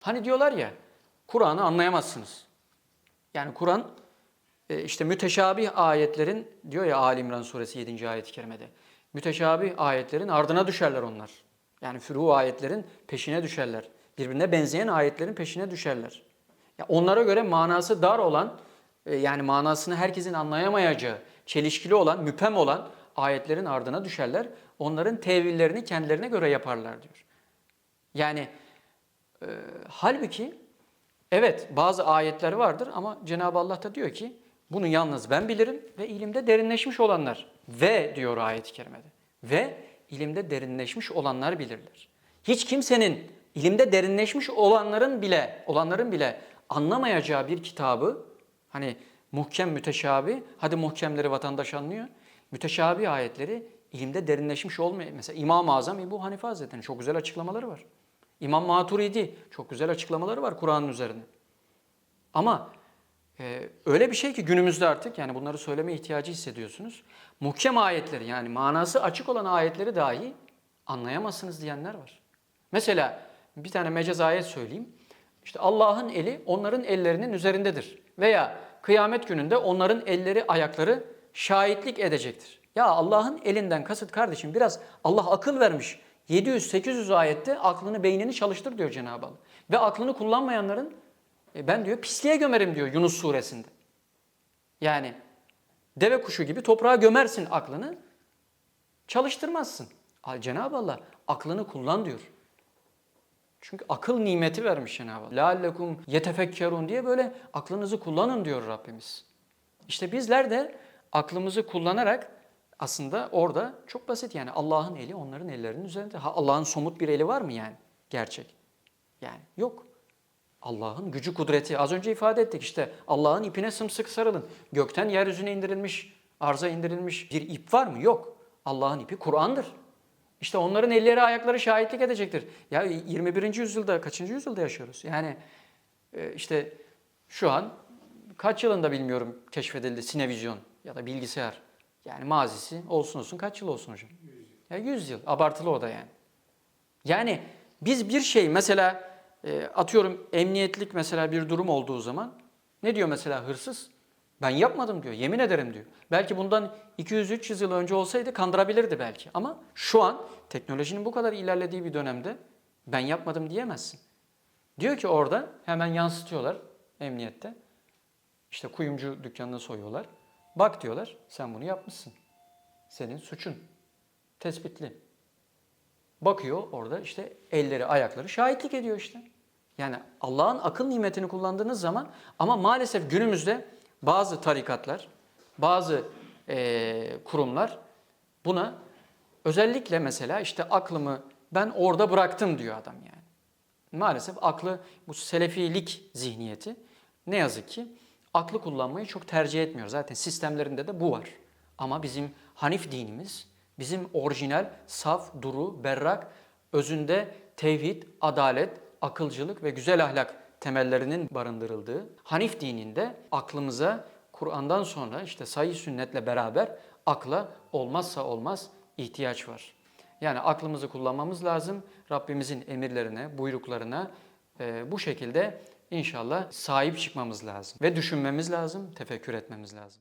Hani diyorlar ya Kur'an'ı anlayamazsınız. Yani Kur'an e, işte müteşabih ayetlerin diyor ya Ali İmran suresi 7. ayet-i kerimede. Müteşabih ayetlerin ardına düşerler onlar. Yani furu ayetlerin peşine düşerler. Birbirine benzeyen ayetlerin peşine düşerler. Ya onlara göre manası dar olan e, yani manasını herkesin anlayamayacağı, çelişkili olan, müpem olan ayetlerin ardına düşerler. Onların tevillerini kendilerine göre yaparlar diyor. Yani e, halbuki evet bazı ayetler vardır ama Cenab-ı Allah da diyor ki bunu yalnız ben bilirim ve ilimde derinleşmiş olanlar ve diyor ayet-i kerimede ve ilimde derinleşmiş olanlar bilirler. Hiç kimsenin ilimde derinleşmiş olanların bile olanların bile anlamayacağı bir kitabı hani muhkem müteşabi hadi muhkemleri vatandaş anlıyor. Müteşabi ayetleri ilimde derinleşmiş olmuyor. Mesela İmam-ı Azam Ebu Hanife Hazretleri'nin çok güzel açıklamaları var. İmam Maturidi çok güzel açıklamaları var Kur'an'ın üzerine. Ama e, öyle bir şey ki günümüzde artık yani bunları söyleme ihtiyacı hissediyorsunuz. Muhkem ayetleri yani manası açık olan ayetleri dahi anlayamazsınız diyenler var. Mesela bir tane mecaz ayet söyleyeyim. İşte Allah'ın eli onların ellerinin üzerindedir. Veya kıyamet gününde onların elleri ayakları şahitlik edecektir. Ya Allah'ın elinden kasıt kardeşim biraz Allah akıl vermiş. 700-800 ayette aklını beynini çalıştır diyor Cenab-ı Allah. Ve aklını kullanmayanların e, ben diyor pisliğe gömerim diyor Yunus suresinde. Yani deve kuşu gibi toprağa gömersin aklını, çalıştırmazsın. Al Cenab-ı Allah aklını kullan diyor. Çünkü akıl nimeti vermiş Cenab-ı Allah. لَاَلَّكُمْ يَتَفَكَّرُونَ diye böyle aklınızı kullanın diyor Rabbimiz. İşte bizler de aklımızı kullanarak aslında orada çok basit yani Allah'ın eli onların ellerinin üzerinde. Ha, Allah'ın somut bir eli var mı yani? Gerçek. Yani yok. Allah'ın gücü kudreti. Az önce ifade ettik işte Allah'ın ipine sımsıkı sarılın. Gökten yeryüzüne indirilmiş, arza indirilmiş bir ip var mı? Yok. Allah'ın ipi Kur'an'dır. İşte onların elleri ayakları şahitlik edecektir. Ya 21. yüzyılda kaçıncı yüzyılda yaşıyoruz? Yani e, işte şu an kaç yılında bilmiyorum keşfedildi sinevizyon ya da bilgisayar. Yani mazisi olsun olsun kaç yıl olsun hocam? 100 yıl. Ya 100 yıl. Abartılı o da yani. Yani biz bir şey mesela e, atıyorum emniyetlik mesela bir durum olduğu zaman ne diyor mesela hırsız? Ben yapmadım diyor. Yemin ederim diyor. Belki bundan 200-300 yıl önce olsaydı kandırabilirdi belki. Ama şu an teknolojinin bu kadar ilerlediği bir dönemde ben yapmadım diyemezsin. Diyor ki orada hemen yansıtıyorlar emniyette. İşte kuyumcu dükkanını soyuyorlar. Bak diyorlar sen bunu yapmışsın. Senin suçun. Tespitli. Bakıyor orada işte elleri ayakları şahitlik ediyor işte. Yani Allah'ın akıl nimetini kullandığınız zaman ama maalesef günümüzde bazı tarikatlar, bazı eee, kurumlar buna özellikle mesela işte aklımı ben orada bıraktım diyor adam yani. Maalesef aklı bu selefilik zihniyeti ne yazık ki aklı kullanmayı çok tercih etmiyor. Zaten sistemlerinde de bu var. Ama bizim Hanif dinimiz, bizim orijinal, saf, duru, berrak, özünde tevhid, adalet, akılcılık ve güzel ahlak temellerinin barındırıldığı Hanif dininde aklımıza Kur'an'dan sonra işte sayı sünnetle beraber akla olmazsa olmaz ihtiyaç var. Yani aklımızı kullanmamız lazım. Rabbimizin emirlerine, buyruklarına e, bu şekilde inşallah sahip çıkmamız lazım. Ve düşünmemiz lazım, tefekkür etmemiz lazım.